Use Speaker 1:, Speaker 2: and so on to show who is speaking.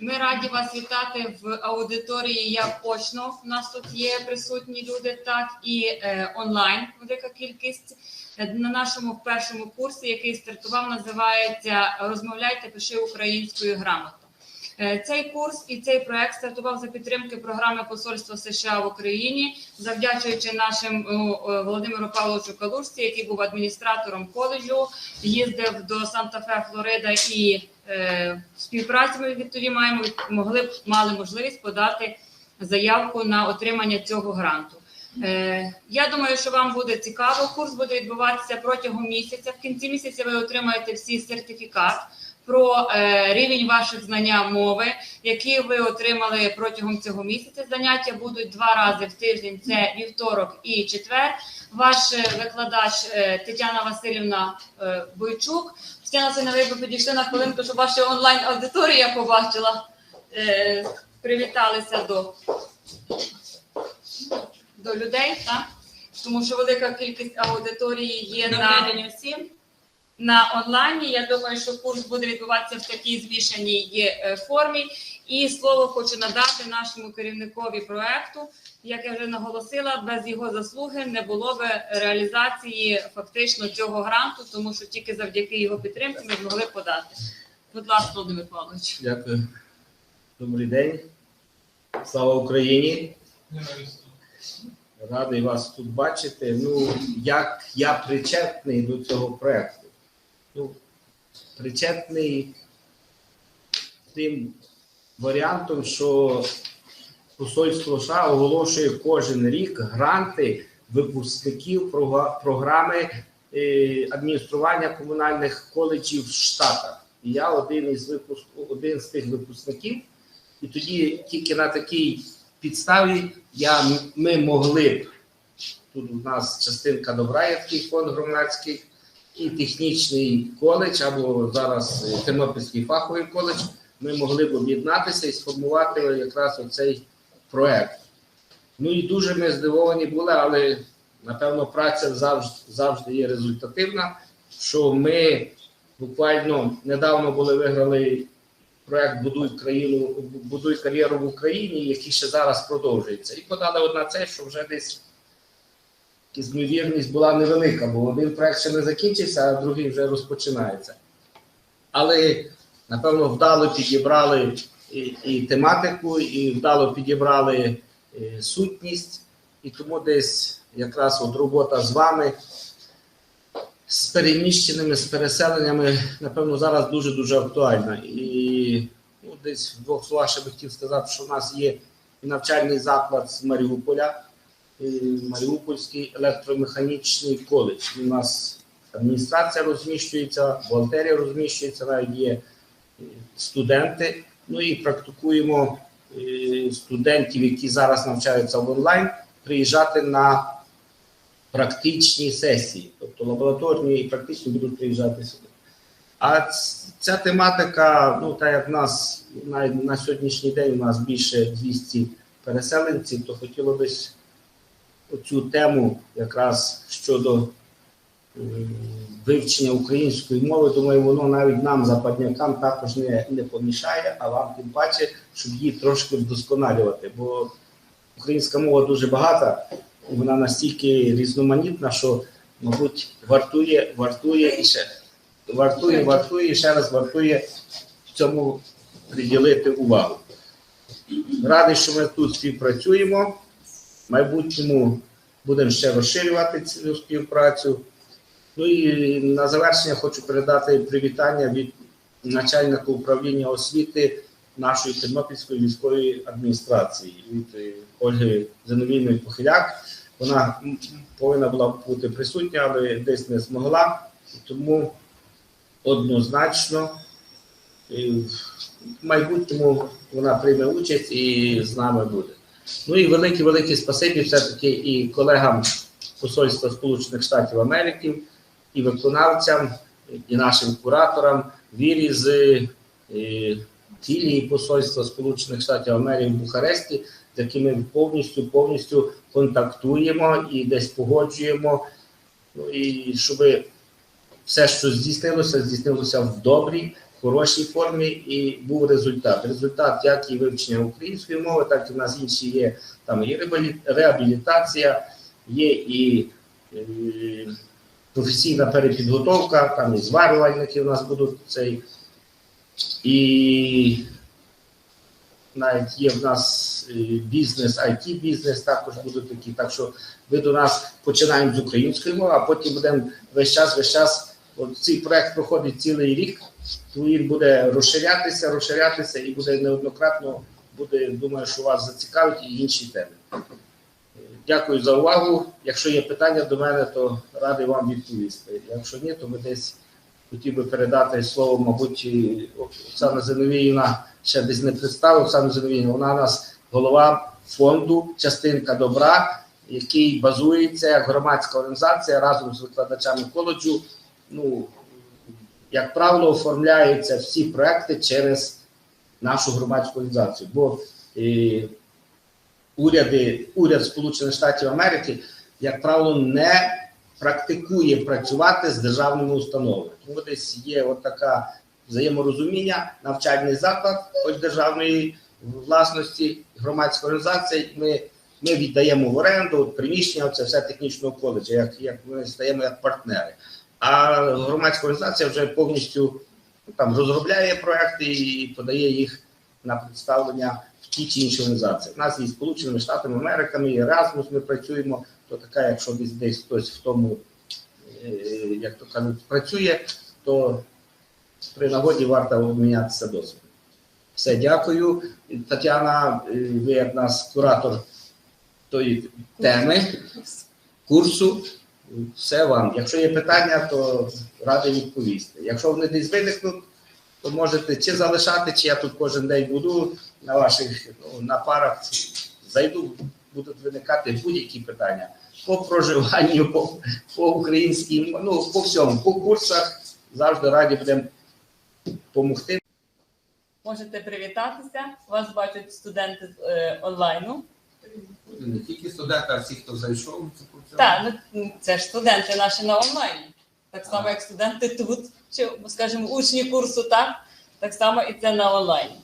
Speaker 1: Ми раді вас вітати в аудиторії як очно. У нас тут є присутні люди, так і е, онлайн велика кількість. Е, На нашому першому курсі, який стартував, називається Розмовляйте, пиши українською грамотно. Е, Цей курс і цей проект стартував за підтримки програми Посольства США в Україні, завдячуючи нашим Володимиру Павловичу Калушці, який був адміністратором коледжу, їздив до Санта-Фе, Флорида і е, співпраці ми відтоді маємо могли б мали можливість подати заявку на отримання цього гранту. Е, я думаю, що вам буде цікаво. Курс буде відбуватися протягом місяця. В кінці місяця ви отримаєте всі сертифікат про е, рівень ваших знання мови, які ви отримали протягом цього місяця. Заняття будуть два рази в тиждень: це вівторок і четвер. Ваш е, викладач е, Тетяна Васильівна Бойчук. Тетяна Васильівна, ви підійшли на хвилинку, щоб ваша онлайн аудиторія побачила. Привіталися до, до людей, так? тому що велика кількість аудиторії є на
Speaker 2: Добрий день усім.
Speaker 1: На онлайні. Я думаю, що курс буде відбуватися в такій змішаній е, формі. І слово хочу надати нашому керівникові проекту. Як я вже наголосила, без його заслуги не було би реалізації фактично цього гранту, тому що тільки завдяки його підтримці ми змогли подати. Будь ласка, Володимир Павлович.
Speaker 3: Дякую. Добрий день. Слава Україні. Радий вас тут бачити. Ну, як я причетний до цього проєкту? Ну, причетний тим варіантом, що Посольство США оголошує кожен рік гранти випускників програми е, адміністрування комунальних коледжів в Штатах. І я один із випуск... один з тих випускників. І тоді тільки на такій підставі я, ми могли б тут у нас частинка Добраєвський фонд громадський і технічний коледж, або зараз е, Тернопільський фаховий коледж. Ми могли б об'єднатися і сформувати якраз оцей проект. Ну і дуже ми здивовані були, але напевно праця завжди, завжди є результативна. Що ми буквально недавно були виграли проект Будуй країну, будуй кар'єру в Україні, який ще зараз продовжується. І подали одна це, що вже десь ймовірність була невелика, бо один проект ще не закінчився, а другий вже розпочинається. Але напевно вдало підібрали і, і тематику, і вдало підібрали е, сутність, і тому десь якраз от робота з вами. З переміщеними, з переселеннями, напевно, зараз дуже-дуже актуальна. І ну, десь в двох словах ще би хотів сказати, що в нас є і навчальний заклад з Маріуполя, і Маріупольський електромеханічний коледж. У нас адміністрація розміщується, бухгалтерія розміщується, навіть є е, студенти. Ну і практикуємо е, студентів, які зараз навчаються в онлайн, приїжджати на практичні сесії, тобто лабораторні і практичні будуть приїжджати сюди. А ця тематика, ну так як в нас навіть на сьогоднішній день у нас більше 200 переселенців, то хотіло б цю тему якраз щодо вивчення української мови, думаю, воно навіть нам, западнякам, також не, не помішає, а вам тим паче, щоб її трошки вдосконалювати. Бо українська мова дуже багата, вона настільки різноманітна, що, мабуть, вартує, вартує і ще вартує, вартує і ще раз вартує цьому приділити увагу. Радий, що ми тут співпрацюємо. Майбутньому будемо ще розширювати цю співпрацю. Ну і на завершення хочу передати привітання від начальника управління освіти нашої Тернопільської військової адміністрації від е, Ольги Зиновійної Похиляк. Вона повинна була бути присутня, але десь не змогла. Тому однозначно е, в майбутньому вона прийме участь і з нами буде. Ну і велике велике спасибі все-таки і колегам Посольства Сполучених Штатів Америки, і виконавцям, і нашим кураторам вірі з е, філії Посольства Сполучених Штатів Америки в Бухаресті, з якими повністю повністю контактуємо і десь погоджуємо. Ну і щоб все, що здійснилося, здійснилося в добрій, хорошій формі і був результат. Результат як і вивчення української мови, так і в нас інші є там і реабілі- реабілітація, є і е, професійна перепідготовка, там і зварювальники у нас будуть цей. І навіть є в нас е, бізнес, it бізнес також будуть такі. Так що ви до нас починаємо з української мови, а потім будемо весь час, весь час. Цей проект проходить цілий рік. то Він буде розширятися, розширятися і буде неоднократно. Буде, думаю, що вас зацікавить і інші теми. Дякую за увагу. Якщо є питання до мене, то радий вам відповісти. Якщо ні, то ми десь хотів би передати слово, мабуть, Оксана Зиновіївна ще десь не представила. Оксана Зиновіївна, вона у нас голова фонду Частинка добра, який базується як громадська організація разом з викладачами коледжу. Ну, як правило, оформляються всі проекти через нашу громадську організацію. Бо е, уряди, уряд Сполучених Штатів Америки, як правило, не практикує працювати з державними установами. Тому десь є от така взаєморозуміння, навчальний заклад, хоч державної власності, громадська організація. Ми, ми віддаємо в оренду приміщення, це все технічного коледжу, як, як ми стаємо як партнери. А громадська організація вже повністю ну, там розробляє проекти і подає їх на представлення в ті чи інші організації. У нас і Сполученими Штатами Америками, і Erasmus ми працюємо, то така, якщо десь десь хтось в тому, е, як то кажуть, працює, то при нагоді варто обмінятися досвідом. Все, дякую. Тетяна, е, ви як нас куратор тої теми, курсу. Все вам. Якщо є питання, то радий відповісти. Якщо вони десь виникнуть, то можете чи залишати, чи я тут кожен день буду на ваших ну, на парах зайду, будуть виникати будь-які питання по проживанню, по, по українській, ну по всьому, по курсах завжди раді будемо допомогти.
Speaker 1: Можете привітатися. Вас бачать студенти з е, онлайну.
Speaker 3: Не тільки студенти, а всі, хто зайшов.
Speaker 1: Так, ну це ж студенти наші на онлайні. Так само, як студенти тут, чи, скажімо, учні курсу, так, так само і це на онлайні.